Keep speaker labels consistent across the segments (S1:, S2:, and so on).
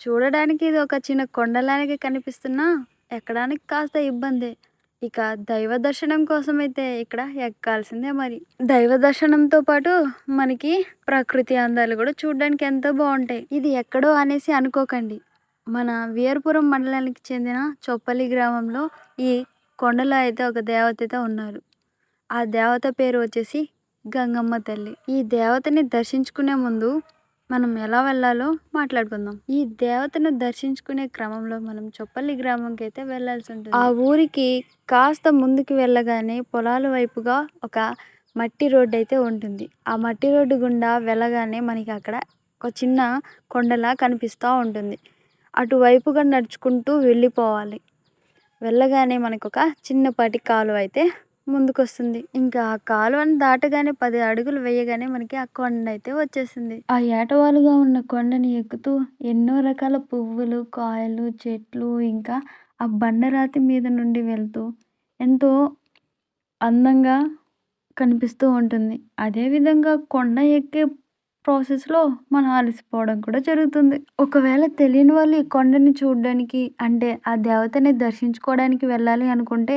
S1: చూడడానికి ఇది ఒక చిన్న కొండలాగే కనిపిస్తున్నా ఎక్కడానికి కాస్త ఇబ్బందే. ఇక దైవ దర్శనం కోసం అయితే ఇక్కడ ఎక్కాల్సిందే మరి. దైవ దర్శనంతో పాటు మనకి ప్రకృతి అందాలు కూడా చూడడానికి ఎంతో బాగుంటాయి. ఇది ఎక్కడో అనేసి అనుకోకండి. మన వీరపురం మండలానికి చెందిన చొప్పలి గ్రామంలో ఈ కొండలో అయితే ఒక దేవత అయితే ఉన్నారు. ఆ దేవత పేరు వచ్చేసి గంగమ్మ తల్లి. ఈ దేవతని దర్శించుకునే ముందు మనం ఎలా వెళ్ళాలో మాట్లాడుకుందాం. ఈ దేవతను దర్శించుకునే క్రమంలో మనం చొప్పల్లి గ్రామంకి అయితే వెళ్ళాల్సి ఉంటుంది. ఆ ఊరికి కాస్త ముందుకు వెళ్ళగానే పొలాల వైపుగా ఒక మట్టి రోడ్డు అయితే ఉంటుంది. ఆ మట్టి రోడ్డు గుండా వెళ్ళగానే మనకి అక్కడ ఒక చిన్న కొండలా కనిపిస్తూ ఉంటుంది. అటువైపుగా నడుచుకుంటూ వెళ్ళిపోవాలి. వెళ్ళగానే మనకు ఒక చిన్నపాటి కాలువ అయితే ముందుకొస్తుంది. ఇంకా ఆ కాలువని దాటగానే పది అడుగులు వేయగానే మనకి ఆ కొండ అయితే వచ్చేసింది. ఆ ఏటవాలుగా ఉన్న కొండని ఎక్కుతూ ఎన్నో రకాల పువ్వులు కాయలు చెట్లు ఇంకా ఆ బండరాతి మీద నుండి వెళ్తూ ఎంతో అందంగా కనిపిస్తూ ఉంటుంది. అదేవిధంగా కొండ ఎక్కే ప్రాసెస్లో మనం అలసిపోవడం కూడా జరుగుతుంది. ఒకవేళ తెలియని వాళ్ళు ఈ కొండని చూడడానికి అంటే ఆ దేవతని దర్శించుకోవడానికి వెళ్ళాలి అనుకుంటే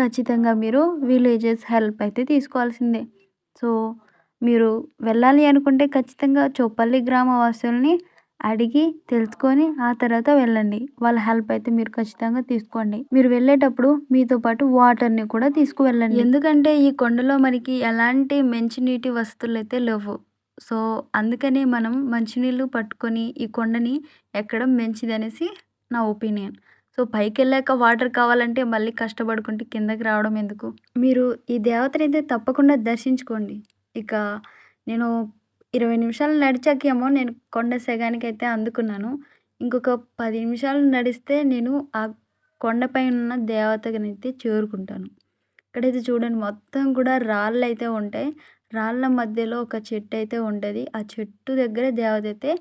S1: ఖచ్చితంగా మీరు విలేజెస్ హెల్ప్ అయితే తీసుకోవాల్సిందే. సో మీరు వెళ్ళాలి అనుకుంటే ఖచ్చితంగా చొప్పల్లి గ్రామవాసుల్ని అడిగి తెలుసుకొని ఆ తర్వాత వెళ్ళండి. వాళ్ళ హెల్ప్ అయితే మీరు ఖచ్చితంగా తీసుకోండి. మీరు వెళ్ళేటప్పుడు మీతో పాటు వాటర్ని కూడా తీసుకువెళ్ళండి. ఎందుకంటే ఈ కొండలో మనకి ఎలాంటి మంచినీటి వసతులు అయితే లేవు. సో అందుకనే మనం మంచినీళ్ళు పట్టుకొని ఈ కొండని ఎక్కడం మంచిదనేసి నా ఒపీనియన్. సో పైకి వెళ్ళాక వాటర్ కావాలంటే మళ్ళీ కష్టపడుకుంటే కిందకి రావడం ఎందుకు? మీరు ఈ దేవతని అయితే తప్పకుండా దర్శించుకోండి. ఇక నేను ఇరవై నిమిషాలు నడిచాకేమో నేను కొండ సెగానికి అయితే అందుకున్నాను. ఇంకొక పది నిమిషాలు నడిస్తే నేను ఆ కొండపై ఉన్న దేవతనైతే చేరుకుంటాను. ఇక్కడైతే చూడండి మొత్తం కూడా రాళ్ళు అయితే ఉంటాయి. రాళ్ళ మధ్యలో ఒక చెట్టు అయితే ఉంటుంది. ఆ చెట్టు దగ్గర దేవత అయితే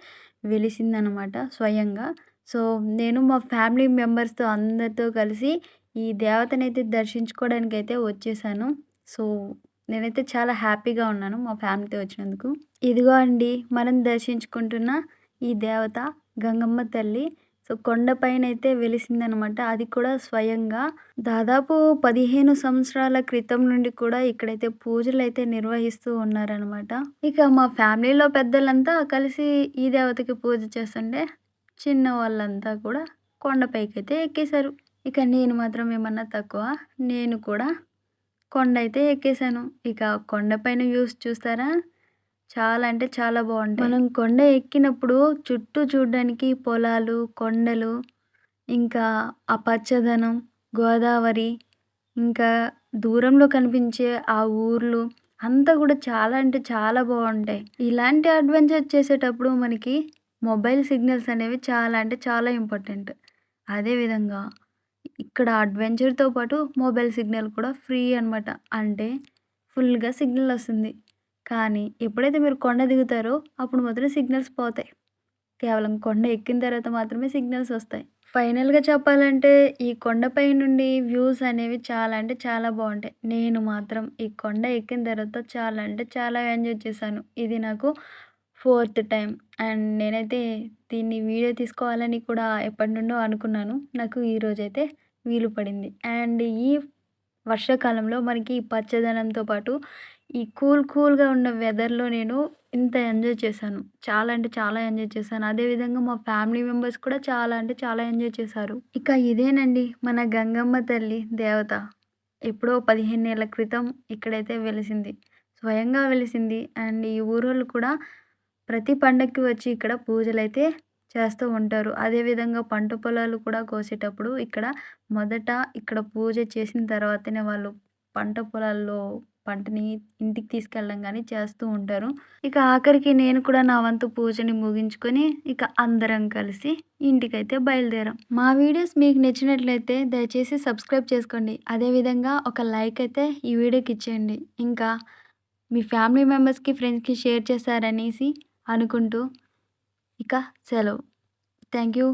S1: వెలిసిందనమాట స్వయంగా. సో నేను మా ఫ్యామిలీ మెంబర్స్తో అందరితో కలిసి ఈ దేవతనైతే దర్శించుకోవడానికి అయితే వచ్చేసాను. సో నేనైతే చాలా హ్యాపీగా ఉన్నాను మా ఫ్యామిలీతో వచ్చినందుకు. ఇదిగో అండి మనం దర్శించుకుంటున్న ఈ దేవత గంగమ్మ తల్లి. సో కొండపైన అయితే వెలిసిందనమాట. అది కూడా స్వయంగా. దాదాపు పదిహేను సంవత్సరాల క్రితం నుండి కూడా ఇక్కడైతే పూజలు అయితే నిర్వహిస్తూ ఉన్నారనమాట. ఇక మా ఫ్యామిలీలో పెద్దలంతా కలిసి ఈ దేవతకి పూజ చేస్తుండే చిన్న వాళ్ళంతా కూడా కొండపైకి అయితే ఎక్కేశారు. ఇక నేను మాత్రం ఏమన్నా తక్కువ నేను కూడా కొండ అయితే ఎక్కేసాను ఇక కొండపైన వ్యూస్ చూస్తారా? చాలా అంటే చాలా బాగుంటాయి. మనం కొండ ఎక్కినప్పుడు చుట్టూ చూడడానికి పొలాలు కొండలు ఇంకా ఆ పచ్చదనం గోదావరి ఇంకా దూరంలో కనిపించే ఆ ఊర్లు అంతా కూడా చాలా అంటే చాలా బాగుంటాయి. ఇలాంటి అడ్వెంచర్ చేసేటప్పుడు మనకి మొబైల్ సిగ్నల్స్ అనేవి చాలా అంటే చాలా ఇంపార్టెంట్. అదేవిధంగా ఇక్కడ అడ్వెంచర్తో పాటు మొబైల్ సిగ్నల్ కూడా ఫ్రీ అనమాట అంటే ఫుల్గా సిగ్నల్ వస్తుంది. కానీ ఎప్పుడైతే మీరు కొండ దిగుతారో అప్పుడు మాత్రం సిగ్నల్స్ పోతాయి. కేవలం కొండ ఎక్కిన తర్వాత మాత్రమే సిగ్నల్స్ వస్తాయి. ఫైనల్గా చెప్పాలంటే ఈ కొండపై నుండి వ్యూస్ అనేవి చాలా అంటే చాలా బాగుంటాయి. నేను మాత్రం ఈ కొండ ఎక్కిన తర్వాత చాలా అంటే చాలా ఎంజాయ్ చేశాను. ఇది నాకు ఫోర్త్ టైం అండ్ నేనైతే దీన్ని వీడియో తీసుకోవాలని కూడా ఎప్పటి నుండో అనుకున్నాను. నాకు ఈరోజైతే వీలు పడింది. అండ్ ఈ వర్షాకాలంలో మనకి ఈ పచ్చదనంతో పాటు ఈ కూల్ కూల్గా ఉన్న వెదర్లో నేను ఇంత ఎంజాయ్ చేశాను. చాలా అంటే చాలా ఎంజాయ్ చేశాను. అదేవిధంగా మా ఫ్యామిలీ మెంబర్స్ కూడా చాలా అంటే చాలా ఎంజాయ్ చేశారు. ఇక ఇదేనండి మన గంగమ్మ తల్లి దేవత. ఎప్పుడో పదిహేను ఏళ్ళ క్రితం ఇక్కడైతే వెలిసింది. స్వయంగా వెలిసింది. అండ్ ఈ ఊరోళ్ళు కూడా ప్రతి పండగకి వచ్చి ఇక్కడ పూజలు అయితే చేస్తూ ఉంటారు. అదేవిధంగా పంట పొలాలు కూడా కోసేటప్పుడు ఇక్కడ మొదట ఇక్కడ పూజ చేసిన తర్వాతనే వాళ్ళు పంట పొలాల్లో పంటని ఇంటికి తీసుకెళ్ళడం కానీ చేస్తూ ఉంటారు. ఇక ఆఖరికి నేను కూడా నా వంతు పూజని ముగించుకొని ఇక అందరం కలిసి ఇంటికైతే బయలుదేరాం. మా వీడియోస్ మీకు నచ్చినట్లయితే దయచేసి సబ్స్క్రైబ్ చేసుకోండి. అదేవిధంగా ఒక లైక్ అయితే ఈ వీడియోకి ఇచ్చేయండి. ఇంకా మీ ఫ్యామిలీ మెంబర్స్కి ఫ్రెండ్స్కి షేర్ చేశారనేసి అనుకుంటూ ఇక సెలవు. Thank you.